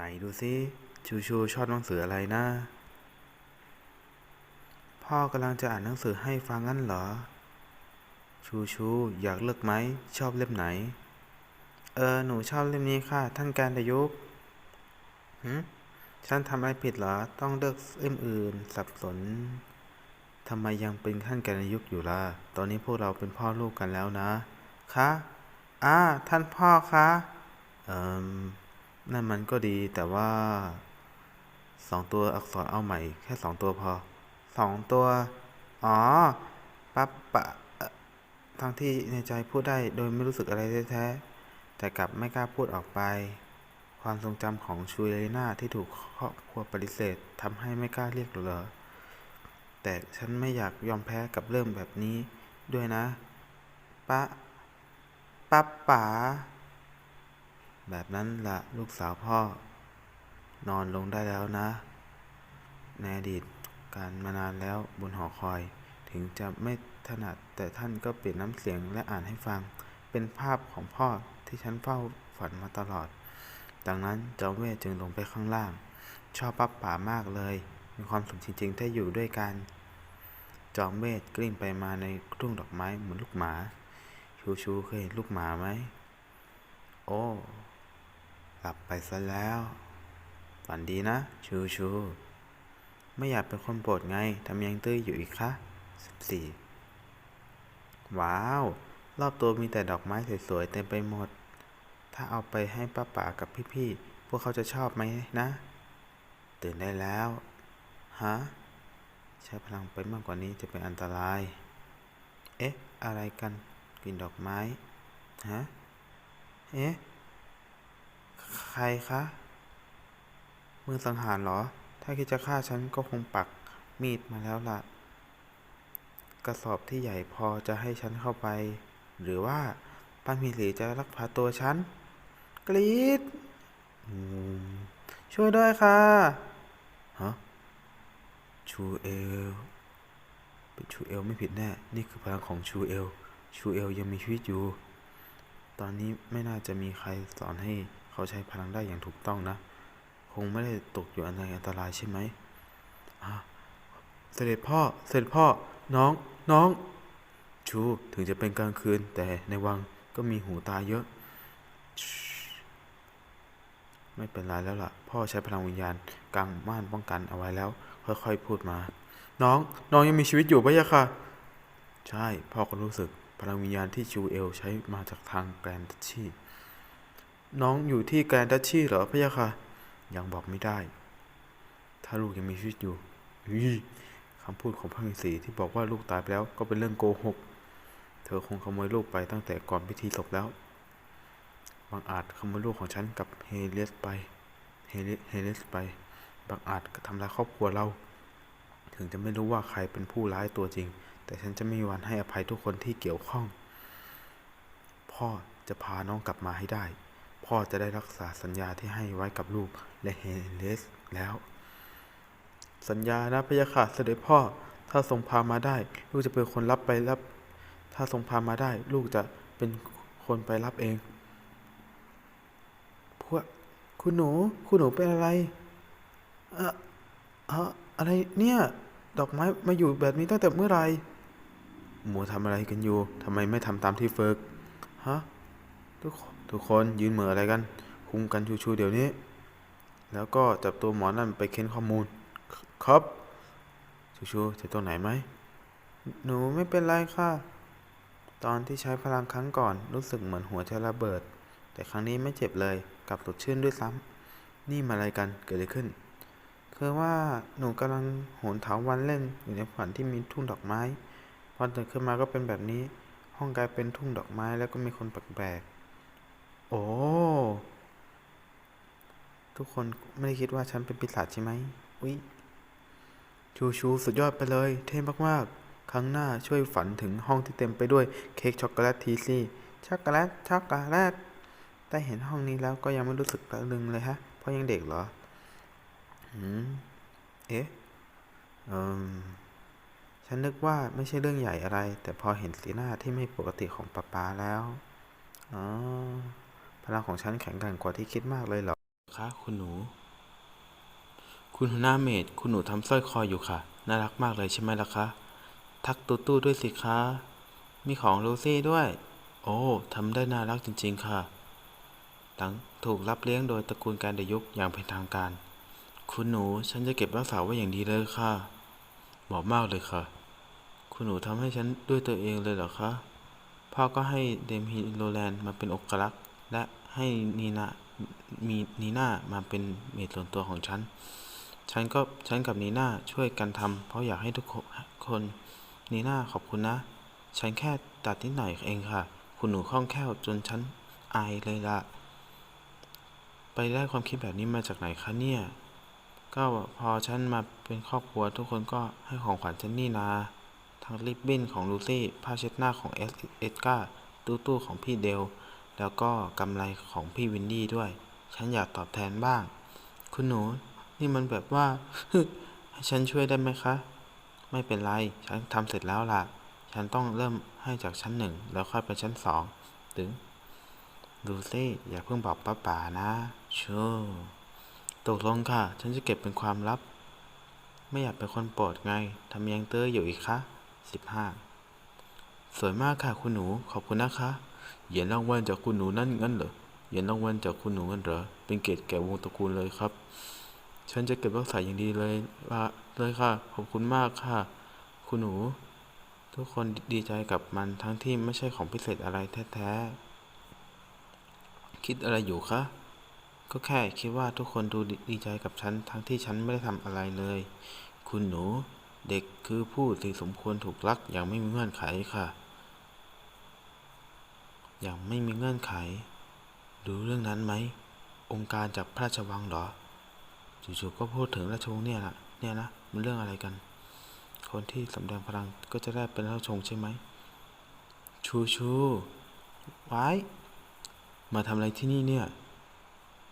ไหนดูสิชูชูชอบหนังสืออะไรนะ พ่อกำลังจะอ่านหนังสือให้ฟังงั้นเหรอ ชูชูอยากเลือกไหม ชอบเล่มไหน เออ หนูชอบเล่มนี้ค่ะ ท่านการดยุกหืมฉันทำอะไรผิดเหรอ ต้องเลือกเล่มอื่น สับสนทำไมยังเป็นท่านการดยุกอยู่ล่ะ ตอนนี้พวกเราเป็นพ่อลูกกันแล้วนะ คะ อ่า ท่านพ่อคะ เอ่ม นั่นมันก็ดีแต่ว่าสองตัวอักษรเอาใหม่ แค่สองตัวพอสองตัว อ๋อ ปั๊บปะทั้งที่ในใจพูดได้โดยไม่รู้สึกอะไรแท้ๆแต่กลับไม่กล้าพูดออกไป ความทรงจำของชูเลนาที่ถูกครอบครัวปฏิเสธทำให้ไม่กล้าเรียกเหรอแต่ฉันไม่อยากยอมแพ้กับเรื่องแบบนี้ด้วยนะปะปั๊บป๋า แบบนั้นละลูกสาวพ่อ นอนลงได้แล้วนะ ในอดีตการมานานแล้วบนหอคอย ถึงจะไม่ถนัดแต่ท่านก็เปลี่ยนน้ำเสียงและอ่านให้ฟัง เป็นภาพของพ่อที่ฉันเฝ้าฝันมาตลอด ดังนั้นจอมเวทจึงลงไปข้างล่าง ชอบปั๊บป่ามากเลย มีความสุขจริงๆที่อยู่ด้วยกัน จอมเวทกลิ้งไปมาในทุ่งดอกไม้เหมือนลูกหมา ชูชูเคยเห็นลูกหมาไหม โอ้ หลับไปซะแล้ว ฝันดีนะ ชูชู ไม่อยากเป็นคนโปรดไง ทำยังตื้ออยู่อีกคะสิบสี่ว้าว รอบตัวมีแต่ดอกไม้สวยๆเต็มไปหมด ถ้าเอาไปให้ป้าป๋ากับพี่ๆ พวกเขาจะชอบไหมนะ ตื่นได้แล้ว ฮะ ใช้พลังไปมากกว่านี้จะเป็นอันตราย เอ๊ะ อะไรกันกลิ่นดอกไม้ ฮะ เอ๊ะ ใครคะ มือสังหารเหรอ ถ้าคิดจะฆ่าฉันก็คงปักมีดมาแล้วล่ะ กระสอบที่ใหญ่พอจะให้ฉันเข้าไป หรือว่าป้ามีหลีจะลักพาตัวฉัน กรีดช่วยด้วยค่ะ ฮะ ชูเอล เป็นชูเอลไม่ผิดแน่ นี่คือพลังของชูเอล ชูเอลยังมีชีวิตอยู่ ตอนนี้ไม่น่าจะมีใครสอนให้ เขาใช้พลังได้อย่างถูกต้องนะ คงไม่ได้ตกอยู่ในอันตรายใช่ไหมอะเสด็จพ่อ เสด็จพ่อ น้อง น้อง ชูถึงจะเป็นกลางคืน แต่ในวังก็มีหูตาเยอะ ไม่เป็นไรแล้วล่ะ พ่อใช้พลังวิญญาณกลางม่านป้องกันเอาไว้แล้ว ค่อยๆพูดมา น้อง น้องยังมีชีวิตอยู่ปะยะค่ะ ใช่ พ่อก็รู้สึกพลังวิญญาณที่ชูเอลใช้มาจากทางแกรนดัชชี น้องอยู่ที่แกรนดัชชีเหรอพะยะค่ะ ยังบอกไม่ได้ ถ้าลูกยังมีชีวิตอยู่คำพูดของพระมิสีที่บอกว่าลูกตายไปแล้วก็เป็นเรื่องโกหก เธอคงขโมยลูกไปตั้งแต่ก่อนพิธีศพแล้ว บางอาจขโมยลูกของฉันกับเฮเลสไป เฮเลเฮเลสไป บางอาจทำลายครอบครัวเรา ถึงจะไม่รู้ว่าใครเป็นผู้ร้ายตัวจริง แต่ฉันจะไม่มีวันให้อภัยทุกคนที่เกี่ยวข้อง พ่อจะพาน้องกลับมาให้ได้ พ่อจะได้รักษาสัญญาที่ให้ไว้กับลูกและเฮเลสแล้ว สัญญานะพยะค่ะเสด็จพ่อ ถ้าทรงพามาได้ ลูกจะเป็นคนรับไปรับ ถ้าทรงพามาได้ ลูกจะเป็นคนไปรับเอง พวกคุณหนู คุณหนูเป็นอะไรอ่อเอ่ออะไรเนี่ย ดอกไม้มาอยู่แบบนี้ตั้งแต่เมื่อไหร่หมูทำอะไรกันอยู่ทำไมไม่ทำตามที่ฝึกฮะทุกคน ทุกคนยืนเหมืออะไรกันคุมกันชูๆเดี๋ยวนี้ แล้วก็จับตัวหมอนั่นไปเค้นข้อมูลครับชูๆเจ็บตรงไหนไหมหนูไม่เป็นไรค่ะ ตอนที่ใช้พลังครั้งก่อนรู้สึกเหมือนหัวจะระเบิด แต่ครั้งนี้ไม่เจ็บเลยกลับสดชื่นด้วยซ้ำนี่มาอะไรกันเกิดอะไรขึ้นคือว่าหนูกำลังโหนเถาวันเล่นอยู่ในฝันที่มีทุ่งดอกไม้ พอตื่นขึ้นมาก็เป็นแบบนี้ ห้องกลายเป็นทุ่งดอกไม้แล้วก็มีคนแปลก โอ้ ทุกคนไม่ได้คิดว่าฉันเป็นปีศาจใช่ไหมอุ๊ยชูชูสุดยอดไปเลย เท่มากๆ ครั้งหน้าช่วยฝันถึงห้องที่เต็มไปด้วยเค้กช็อกโกแลตทีซี่ช็อกโกแลตช็อกโกแลตแต่เห็นห้องนี้แล้วก็ยังไม่รู้สึกตะลึงเลยฮะ เพราะยังเด็กเหรอหืมเอ๊ะเอืมฉันนึกว่าไม่ใช่เรื่องใหญ่อะไร แต่พอเห็นสีหน้าที่ไม่ปกติของป๊าป๊าแล้วอ๋อ พลังของฉันแข็งแกร่งกว่าที่คิดมากเลยเหรอคะคุณหนู คุณหัวหน้าเมดคุณหนูทำสร้อยคออยู่ค่ะ น่ารักมากเลยใช่ไหมล่ะคะ ทักตู้ตู้ด้วยสิคะ มีของลูซี่ด้วย โอ้ทำได้น่ารักจริง ๆ ค่ะ หลังถูกรับเลี้ยงโดยตระกูลการเดยุกอย่างเป็นทางการ คุณหนูฉันจะเก็บรักษาไว้อย่างดีเลยค่ะเหมาะมากเลยค่ะ คุณหนูทำให้ฉันด้วยตัวเองเลยเหรอคะพ่อก็ให้เดมฮิโลแลนด์มาเป็นอกลักษณ์ และให้นีนามีนีน่ามาเป็นเมดส่วนตัวของฉัน ฉันก็ฉันกับนีน่าช่วยกันทำเพราะอยากให้ทุกคนนีน่าขอบคุณนะ ฉันแค่ตัดนิดหน่อยเองค่ะ คุณหนูคล่องแคล่วจนฉันอายเลยละไปได้ความคิดแบบนี้มาจากไหนคะเนี่ย ก็พอฉันมาเป็นครอบครัวทุกคนก็ให้ของขวัญฉันนี่นาทั้งริบบิ้นของลูซี่ผ้าเช็ดหน้าของเอสเอสกาตู้ตู้ของพี่เดล แล้วก็กำไรของพี่วินดี้ด้วย ฉันอยากตอบแทนบ้าง คุณหนู นี่มันแบบว่า ให้ฉันช่วยได้ไหมคะ ไม่เป็นไร ฉันทำเสร็จแล้วล่ะ ฉันต้องเริ่มให้จากชั้นหนึ่งแล้วค่อยไปชั้นสองถึงลูซี่อย่าเพิ่งบอกป้าป๋านะชูตกลงค่ะ ฉันจะเก็บเป็นความลับ ไม่อยากเป็นคนโปรดไงทำยังเตอร์อยู่อีกคะสิบห้าสวยมากค่ะคุณหนูขอบคุณนะคะ เหรียญรางวัลจากคุณหนูนั่นงั้นเหรอเหรียญรางวัลจากคุณหนูงั้นเหรอ เป็นเกียรติแก่วงตระกูลเลยครับ ฉันจะเก็บรักษาอย่างดีเลยละเลยค่ะ ขอบคุณมากค่ะ คุณหนู ทุกคนดีใจกับมันทั้งที่ไม่ใช่ของพิเศษอะไรแท้ๆ คิดอะไรอยู่คะ ก็แค่คิดว่าทุกคนดูดีใจกับฉันทั้งที่ฉันไม่ได้ทำอะไรเลย คุณหนูเด็กคือผู้ที่สมควรถูกรักอย่างไม่มีเงื่อนไขค่ะ อย่างไม่มีเงื่อนไขรู้เรื่องนั้นไหม องค์การจากพระราชวังหรอจู่ๆก็พูดถึงราชวงศ์เนี่ยนะเนี่ยนะมันเรื่องอะไรกัน คนที่สำแดงพลังก็จะได้เป็นราชวงศ์ใช่ไหม ชูชูไว้มาทำอะไรที่นี่เนี่ย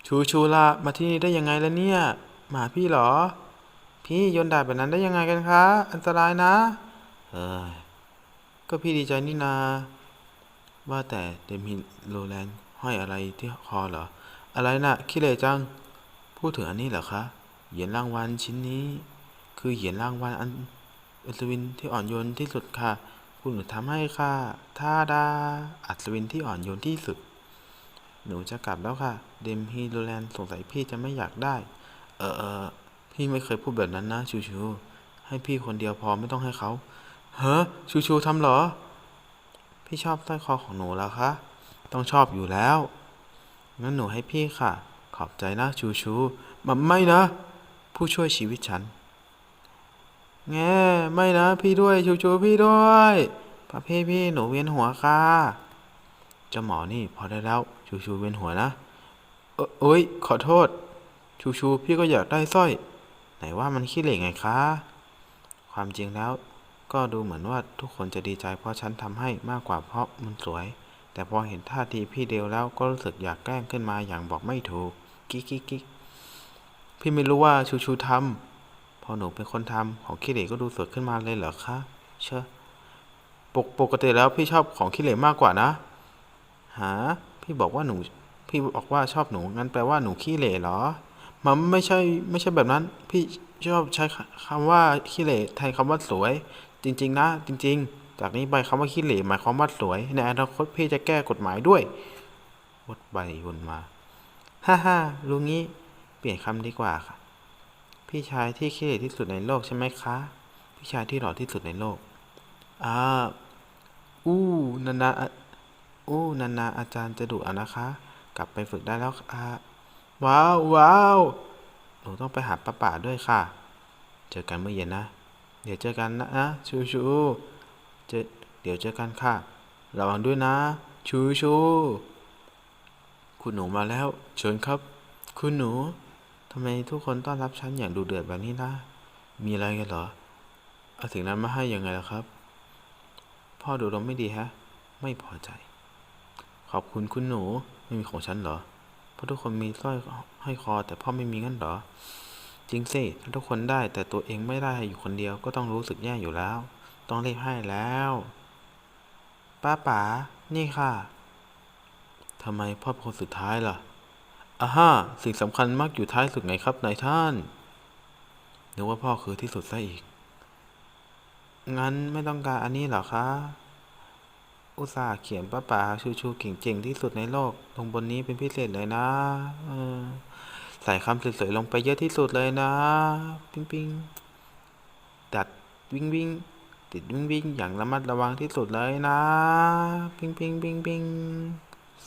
ชูชูละมาที่นี่ได้ยังไงล่ะเนี่ยมาพี่หรอ พี่โยนดาบแบบนั้นได้ยังไงกันคะ อันตรายนะ เอ้ยก็พี่ดีใจนี่นา ว่าแต่เดมิโลแลนห้อยอะไรที่คอเหรอ อะไรนะ่ะขี้เหร่จัง พูดถึงอันนี้เหรอคะ เหรียญรางวัลชิ้นนี้ คือเหรียญรางวัลอันอัศวินที่อ่อนโยนที่สุดค่ะ คุณหนูทำให้ค่ะท่าดาอัศวินที่อ่อนโยนที่สุด หนูจะกลับแล้วค่ะ เดมฮีโลแลนสงสัยพี่จะไม่อยากได้ เออเออพี่ไม่เคยพูดแบบนั้นนะ ชูชูให้พี่คนเดียวพอไม่ต้องให้เขาเฮ้อชูชูทำเหรอ พี่ชอบสร้อยคอของหนูแล้วคะ ต้องชอบอยู่แล้ว งั้นหนูให้พี่ค่ะ ขอบใจนะชูชูมันไม่นะ ผู้ช่วยชีวิตฉัน แง่ไม่นะ พี่ด้วยชูชูพี่ด้วยพระพี่พี่หนูเวียนหัวค่ะเจ้าหมอนี่พอได้แล้ว ชูชูเวียนหัวนะเออเอ้ยขอโทษ ชูชูพี่ก็อยากได้สร้อย ไหนว่ามันขี้เหร่ไงคะ ความจริงแล้ว ก็ดูเหมือนว่าทุกคนจะดีใจเพราะฉันทำให้มากกว่าเพราะมันสวย แต่พอเห็นท่าทีพี่เดียวแล้วก็รู้สึกอยากแกล้งขึ้นมาอย่างบอกไม่ถูก กิ๊กกิ๊กกิ๊กพี่ไม่รู้ว่าชูชูทำพอหนูเป็นคนทำของขี้เหร่ก็ดูสดขึ้นมาเลยเหรอคะเชอะปกปกติแล้วพี่ชอบของขี้เหร่มากกว่านะ หา พี่บอกว่าหนู พี่บอกว่าชอบหนูงั้นแปลว่าหนูขี้เหร่เหรอ มันไม่ใช่ไม่ใช่แบบนั้น พี่ชอบใช้คำว่าขี้เหร่แทนคำว่าสวย จริง ๆ นะ จริง ๆ จากนี้ไปคำว่าขี้เหร่หมายความว่าสวย ในอนาคตพี่จะแก้กฎหมายด้วยวดไปวนมา ฮ่าฮ่าลุงงี้ เปลี่ยนคำดีกว่าค่ะ พี่ชายที่ขี้เหร่ที่สุดในโลกใช่ไหมคะ พี่ชายที่หล่อที่สุดในโลก อ่า อู้นานาอู้นานาอาจารย์จะดุเอานะคะ กลับไปฝึกได้แล้วค่ะว้าวว้าวหนูต้องไปหาป้าป่าด้วยค่ะ เจอกันเมื่อเย็นนะ เดี๋ยวเจอกันนะนะชูชูเจเดี๋ยวเจอกันค่ะระวังด้วยนะ ชูชูคุณหนูมาแล้ว เชิญครับ คุณหนูทำไมทุกคนต้อนรับฉันอย่างดูเดือดแบบนี้นะมีอะไรกันเหรอ เอาสิ่งนั้นมาให้ยังไงล่ะครับ พ่อดูเราไม่ดีฮะ ไม่พอใจ ขอบคุณคุณหนู ไม่มีของฉันเหรอ เพราะทุกคนมีสร้อยห้อยคอแต่พ่อไม่มีงั้นเหรอ จริงสิถ้าทุกคนได้แต่ตัวเองไม่ได้อยู่คนเดียวก็ต้องรู้สึกแย่อยู่แล้ว ต้องรีบให้แล้ว ป้าป๋านี่ค่ะทำไมพ่อเป็นคนสุดท้ายล่ะอ่าฮ่าสิ่งสำคัญมักอยู่ท้ายสุดไงครับนายท่านนึกว่าพ่อคือที่สุดซะอีก งั้นไม่ต้องการอันนี้เหรอคะ อุตส่าห์เขียนป้าป๋าชูชูเก่งๆที่สุดในโลกลงบนนี้เป็นพิเศษเลยนะ เออ ใส่คำสวยๆลงไปเยอะที่สุดเลยนะ ปิ๊งปิ๊งดัดวิ่งวิ่งติดวิ่งวิ่งอย่างระมัดระวังที่สุดเลยนะ ปิ๊งปิ๊งปิ๊งปิ๊ง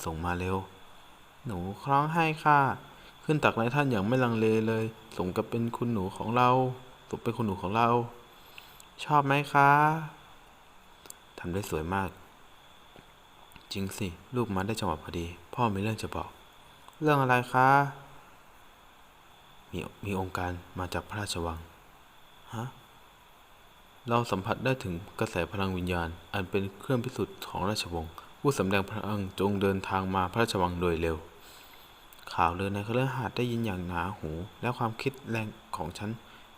ส่งมาเร็ว หนูคล้องให้ค่ะ ขึ้นตักนายท่านอย่างไม่ลังเลเลย สมกับเป็นคุณหนูของเราสมเป็นคุณหนูของเรา ชอบไหมคะทำได้สวยมาก จริงสิ ลูกมาได้จังหวะพอดี พ่อมีเรื่องจะบอก เรื่องอะไรคะ มีมีองค์การมาจากพระราชวัง ฮะ เราสัมผัสได้ถึงกระแสพลังวิญญาณ อันเป็นเครื่องพิสูจน์ของราชวงศ์ผู้สำแดงพลังจงเดินทางมาพระราชวังโดยเร็ว ข่าวเลือในเครือหาดได้ยินอย่างหนาหู และความคิดแรงของฉัน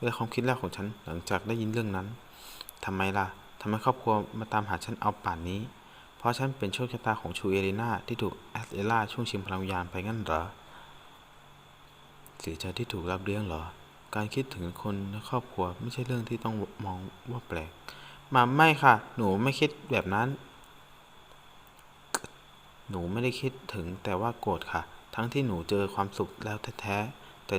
และความคิดแรกของฉันหลังจากได้ยินเรื่องนั้นทำไมล่ะทำไมครอบครัวมาตามหาฉันเอาป่านนี้ เพราะฉันเป็นโชคชะตาของชูเอเลนาที่ถูกแอสเอล่าช่วงชิงพลังวิญญาณไปงั้นเหรอ สียใจที่ถูกรับเลี้ยงเหรอ การคิดถึงคนในครอบครัวไม่ใช่เรื่องที่ต้องมองว่าแปลกมาไม่ค่ะ หนูไม่คิดแบบนั้น หนูไม่ได้คิดถึงแต่ว่าโกรธค่ะ ทั้งที่หนูเจอความสุขแล้วแท้ๆ แต่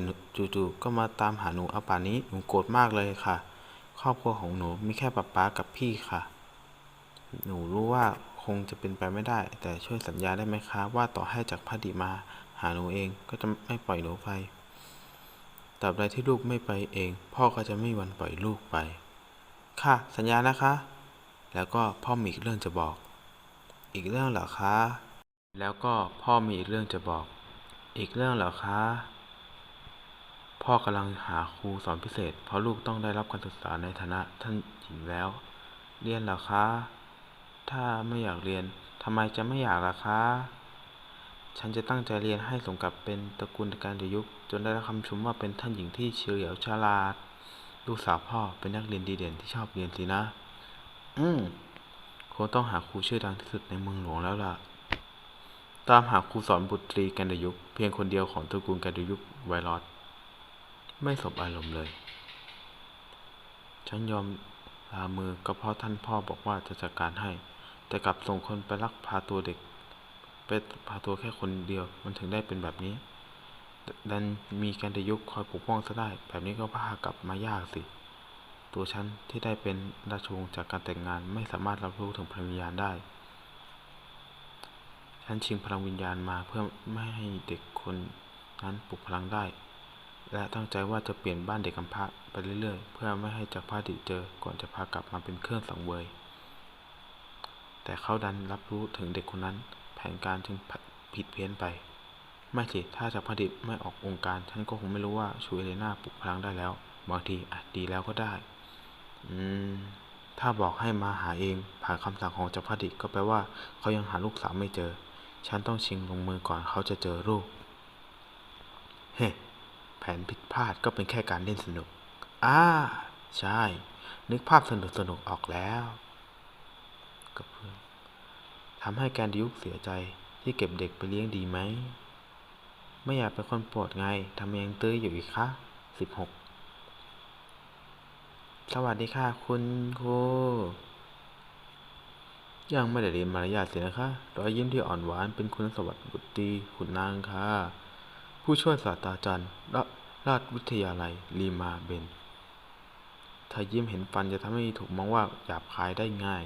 จู่ๆก็มาตามหาหนูเอาป่านนี้ หนูโกรธมากเลยค่ะ ครอบครัวของหนูมีแค่ป๊าป๊ากับพี่ค่ะ หนูรู้ว่าคงจะเป็นไปไม่ได้ แต่ช่วยสัญญาได้ไหมคะ ว่าต่อให้จากพระดิมา หาหนูเองก็จะไม่ปล่อยหนูไป ตราบใดที่ลูกไม่ไปเอง พ่อก็จะไม่วันปล่อยลูกไป ค่ะ สัญญานะคะ แล้วก็พ่อมีอีกเรื่องจะบอก อีกเรื่องเหรอคะ แล้วก็พ่อมีอีกเรื่องจะบอก อีกเรื่องเหรอคะ พ่อกำลังหาครูสอนพิเศษ เพราะลูกต้องได้รับการศึกษาในฐานะท่านหญิงแล้ว เรียนเหรอคะ ถ้าไม่อยากเรียนทำไมจะไม่อยากล่ะคะ ฉันจะตั้งใจเรียนให้สมกับเป็นตระกูลการเดยุค จนได้รับคำชมว่าเป็นท่านหญิงที่เฉลียวฉลาด ลูกสาวพ่อเป็นนักเรียนดีเด่นที่ชอบเรียนสินะ อืมคงต้องหาครูชื่อดังที่สุดในเมืองหลวงแล้วล่ะ ตามหาครูสอนบุตรีแกนเดยุค เพียงคนเดียวของตระกูลแกนเดยุคไวรอสไม่สบอารมณ์เลย ฉันยอมลามือก็เพราะท่านพ่อบอกว่าจะจัดการให้ แต่กลับส่งคนไปลักพาตัวเด็ก ไปพาตัวแค่คนเดียว มันถึงได้เป็นแบบนี้ ดันมีกนเดยุคคอยปกป้องซะได้ แบบนี้ก็พากลับมายากสิ ตัวฉันที่ได้เป็นราชวงศ์จากการแต่งงานไม่สามารถรับรู้ถึงพลังวิญญาณได้ ฉันชิงพลังวิญญาณมาเพื่อไม่ให้เด็กคนนั้นปลุกพลังได้ และตั้งใจว่าจะเปลี่ยนบ้านเด็กกำพร้าไปเรื่อยๆ เพื่อไม่ให้จักรพรรดิเจอ ก่อนจะพากลับมาเป็นเครื่องสังเวย แต่เขาดันรับรู้ถึงเด็กคนนั้น นการจึงผิดเพี้ยนไป ไม่สิถ้าจักรพรรดิไม่ออกองค์การ ฉันก็คงไม่รู้ว่าชูเอเลนาปลุกพลังได้แล้ว บางทีอาจดีแล้วก็ได้ อืม ถ้าบอกให้มาหาเอง ผ่านคำสั่งของจักรพรรดิก็แปลว่าเขายังหาลูกสาวไม่เจอ ฉันต้องชิงลงมือก่อนเขาจะเจอลูก เฮ้แผนผิดพลาดก็เป็นแค่การเล่นสนุกอ่าใช่ นึกภาพสนุกสนุกออกแล้วกับเพื่อน ทำให้แกนดิยุคเสียใจที่เก็บเด็กไปเลี้ยงดีไหม ไม่อยากเป็นคนโปรดไงทำไมยังตื้ออยู่อีกคะสิบหกสวัสดีค่ะคุณครูยังไม่ได้เรียนมารยาทสินะคะรอยยิ้มที่อ่อนหวานเป็นคุณสวัสดิ์บุตรีขุนนางค่ะ ผู้ช่วยศาสตราจารย์รราชวิทยาลัยลีมาเบนถ้ายิ้มเห็นฟันจะทำให้ถูกมองว่าหยาบคายได้ง่าย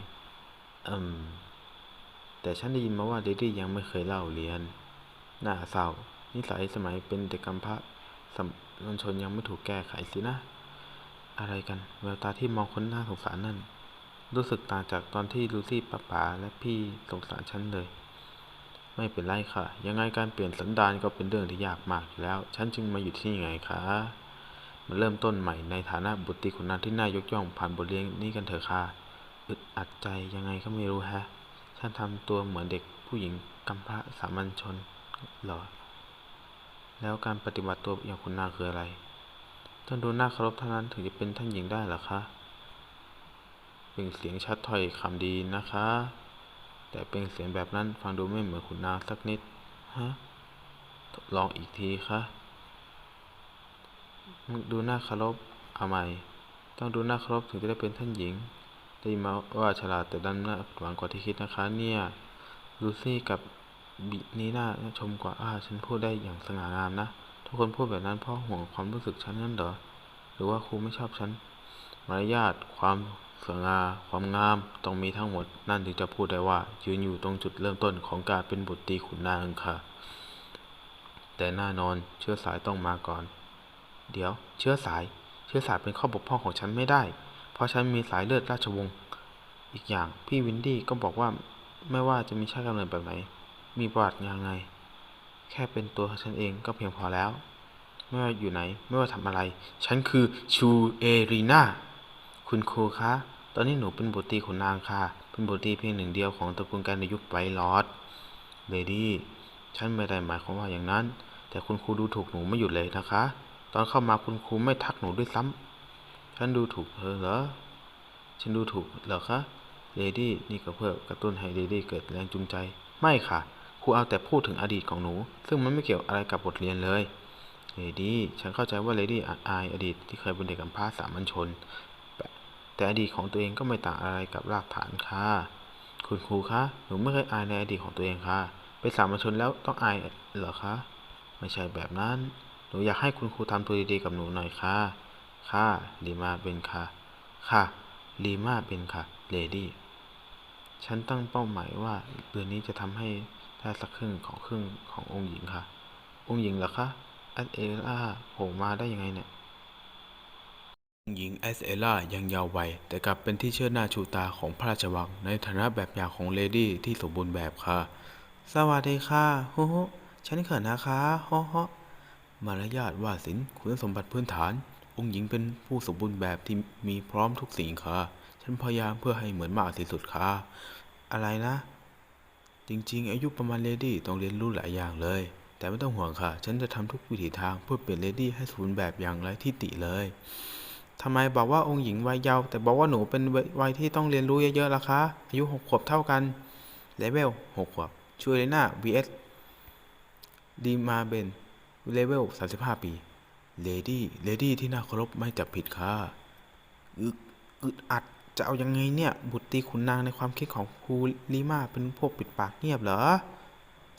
อืม แต่ฉันได้ยินมาว่าเดดี้ยังไม่เคยเล่าเรียน น่าเศร้า นิสัยสมัยเป็นเด็กกำพร้าสมัญชนยังไม่ถูกแก้ไขสินะ อะไรกันแววตาที่มองคนน่าสงสารนั่น รู้สึกต่างจากตอนที่ลูซี่ป้าป๋าและพี่สงสารฉันเลย ไม่เป็นไรค่ะ ยังไงการเปลี่ยนสันดานก็เป็นเรื่องที่ยากมากอยู่แล้ว ฉันจึงมาอยู่ที่นี่ไงคะมาเริ่มต้นใหม่ในฐานะบุตรีขุนนางที่น่ายกย่องผ่านบทเรียนนี้กันเถอะค่ะอึดอัดใจยังไงก็ไม่รู้แฮะ ฉันทำตัวเหมือนเด็กผู้หญิงกำพร้าสามัญชนหรอ แล้วการปฏิบัติตัวอย่างขุนนางคืออะไรต้องดูน่าเคารพเท่านั้นถึงจะเป็นท่านหญิงได้หรอคะเป็นเสียงชัดถ้อยคำดีนะคะ แต่เป็นเสียงแบบนั้นฟังดูไม่เหมือนขุนนางสักนิด ฮะ ลองอีกทีคะดูน่าเคารพเอาใหม่ต้องดูน่าเคารพถึงจะได้เป็นท่านหญิง ได้มาว่าฉลาดแต่ดันน่าหวังกว่าที่คิดนะคะเนี่ย ลูซี่กับบินีน่าชมกว่า อ้า ฉันพูดได้อย่างสง่างามนะ ทุกคนพูดแบบนั้นเพราะห่วงความรู้สึกฉันนั่นเหรอ หรือว่าครูไม่ชอบฉัน มารยาท ความสง่า ความงาม ต้องมีทั้งหมด นั่นถึงจะพูดได้ว่า ยืนอยู่ตรงจุดเริ่มต้นของการเป็นบุตรตีขุนนางค่ะ แต่แน่นอน เชื้อสายต้องมาก่อน เดี๋ยว เชื้อสาย เชื้อสายเป็นข้อบกพร่องของฉันไม่ได้ ราะฉันมีสายเลือดราชวงศ์ อีกอย่างพี่วินดี้ก็บอกว่าไม่ว่าจะมีชาติกำเนิดแบบไหน มีประวัติยังไง แค่เป็นตัวฉันเองก็เพียงพอแล้ว ไม่ว่าอยู่ไหน ไม่ว่าทำอะไร ฉันคือชูเอรีนาคุณครูคะ ตอนนี้หนูเป็นบุตรีขุนนางค่ะ เป็นบุตรีเพียงหนึ่งเดียวของตระกูลการในยุคไวลอดเลดี้ฉันไม่ได้หมายความว่าอย่างนั้น แต่คุณครูดูถูกหนูไม่หยุดเลยนะคะ ตอนเข้ามาคุณครูไม่ทักหนูด้วยซ้ำฉันดูถูกเธอเหรอ ฉันดูถูกเหรอคะเลดี้นี่ก็เพื่อกระตุ้นให้เลดี้เกิดแรงจูงใจ ไม่ค่ะครูเอาแต่พูดถึงอดีตของหนู ซึ่งมันไม่เกี่ยวอะไรกับบทเรียนเลยเลดี้ฉันเข้าใจว่าเลดี้อาจอายอดีตที่เคยเป็นเด็กกำพร้าสามัญชนแต่แต่อดีตของตัวเองก็ไม่ต่างอะไรกับรากฐานค่ะ คุณครูคะหนูไม่เคยอายในอดีตของตัวเองค่ะ เป็นสามัญชนแล้วต้องอายเหรอคะไม่ใช่แบบนั้น หนูอยากให้คุณครูทำตัวดีๆกับหนูหน่อยค่ะ ค่ะลีมาเป็นค่ะ ค่ะลีมาเป็นค่ะเลดี้ฉันตั้งเป้าหมายว่าเดือนนี้จะทำให้ได้สักครึ่งของครึ่งขององค์หญิงค่ะ องค์หญิงเหรอคะแอสเอล่าโผล่มาได้ยังไงเนี่ยองค์หญิงแอสเอล่ายังเยาว์วัยแต่กลับเป็นที่เชิดหน้าชูตาของพระราชวัง ในฐานะแบบอย่างของเลดี้ที่สมบูรณ์แบบค่ะ สวัสดีค่ะโฮโฮฉันเขินนะคะโฮโฮมารยาทว่าสินคุณสมบัติพื้นฐาน องค์หญิงเป็นผู้สมบูรณ์แบบที่มีพร้อมทุกสิ่งค่ะ ฉันพยายามเพื่อให้เหมือนมากที่สุดค่ะ อะไรนะ จริง ๆ อายุประมาณเลดี้ต้องเรียนรู้หลายอย่างเลย แต่ไม่ต้องห่วงค่ะ ฉันจะทำทุกวิถีทางเพื่อเปลี่ยนเลดี้ให้สมบูรณ์แบบอย่างไรที่ติเลยทำไมบอกว่าองค์หญิงวัยเยาว์แต่บอกว่าหนูเป็นวัยที่ต้องเรียนรู้เยอะๆล่ะคะ อายุหกขวบเท่ากันเลเวลหกขวบชูเลยน่า vs ดีมาเบนเลเวลสามสิบห้าปี เลดี้ เลดี้ที่น่าเคารพไม่จับผิดค่ะอึกอึดอัด จะเอายังไงเนี่ย บุตรตีขุนนางในความคิดของครูลิมาเป็นพวกปิดปากเงียบเหรอ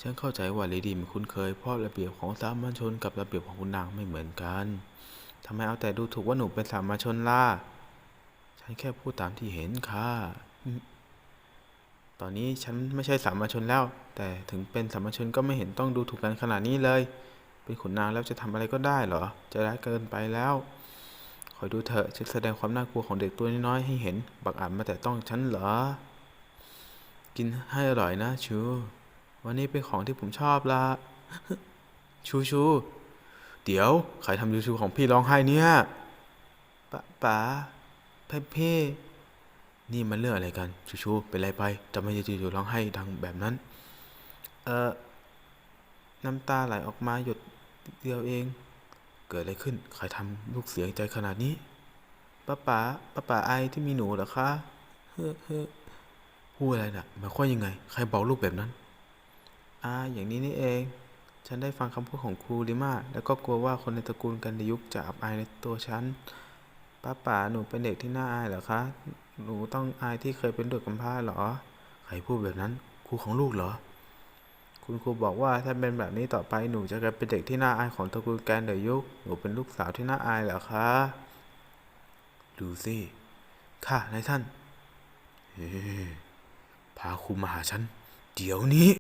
ฉันเข้าใจว่าเลดี้ไม่คุ้นเคย เพราะระเบียบของสามัญชนกับระเบียบของคุณนางไม่เหมือนกันทำไมเอาแต่ดูถูกว่าหนูเป็นสามัญชนล่ะ ฉันแค่พูดตามที่เห็นค่ะอืมตอนนี้ฉันไม่ใช่สามัญชนแล้ว แต่ถึงเป็นสามัญชนก็ไม่เห็นต้องดูถูกกันขนาดนี้เลย เป็นขุนนางแล้วจะทำอะไรก็ได้เหรอ จะร้ายเกินไปแล้ว คอยดูเถอะฉันแสดงความน่ากลัวของเด็กตัวน้อยให้เห็น บักอาจมาแต่ต้องฉันเหรอ กินให้อร่อยนะชู วันนี้เป็นของที่ผมชอบละชูชูเดี๋ยวใครทำชูชูของพี่ร้องไห้เนี่ยป๋าป๋าเพ่เพ่นี่มันเรื่องอะไรกัน ชูชูเป็นไรไปทำไมจู่ๆร้องไห้ดังแบบนั้น เออน้ำตาไหลออกมาหยด เดียวเอง เกิดอะไรขึ้น ใครทำลูกเสียใจขนาดนี้ป้าป๋าป้าป๋าไอที่มีหนูเหรอคะ เฮ้อเฮ้อพูดอะไรน่ะหมายความยังไง ใครบอกลูกแบบนั้น อ่า อย่างนี้นี่เอง ฉันได้ฟังคำพูดของครูลิมาแล้วก็กลัวว่าคนในตระกูลกันยุกจะอับอายในตัวฉันป้าป๋าหนูเป็นเด็กที่น่าอายเหรอคะ หนูต้องอายที่เคยเป็นเด็กกำพร้าเหรอ ใครพูดแบบนั้น ครูของลูกเหรอ คุณครูบอกว่าถ้าเป็นแบบนี้ต่อไปหนูจะกลายเป็นเด็กที่น่าอายของตระกูลแกนเดยุกหนูเป็นลูกสาวที่น่าอายเหรอคะดูสิค่ะนายท่านพาครูมาหาฉัน เดี๋ยวนี้